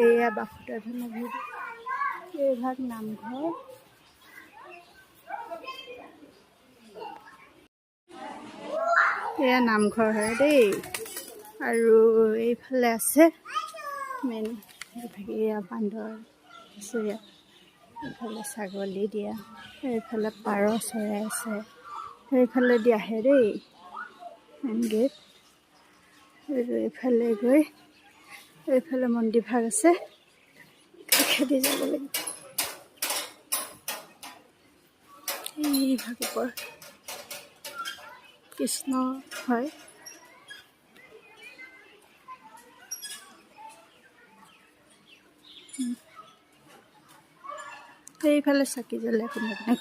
এয়া বাসুদেৱ নদীৰ এইভাগ নামঘৰ এয়া নামঘৰ হয় দেই। আৰু এইফালে আছে মেইন এয়া বান্দৰ আছে এইফালে ছাগলী দিয়া এইফালে পাৰ চৰাই আছে। সেইফালে দি আহে দেই। মেইন গেট এইফালে গৈ, এইফালে মন্দিৰ ভাগ আছে। কাষেদি যাব লাগিব। এই ভাগ ওপৰ। কৃষ্ণ হয়। সেইফালে চাকি জ্বলাই কোনোবা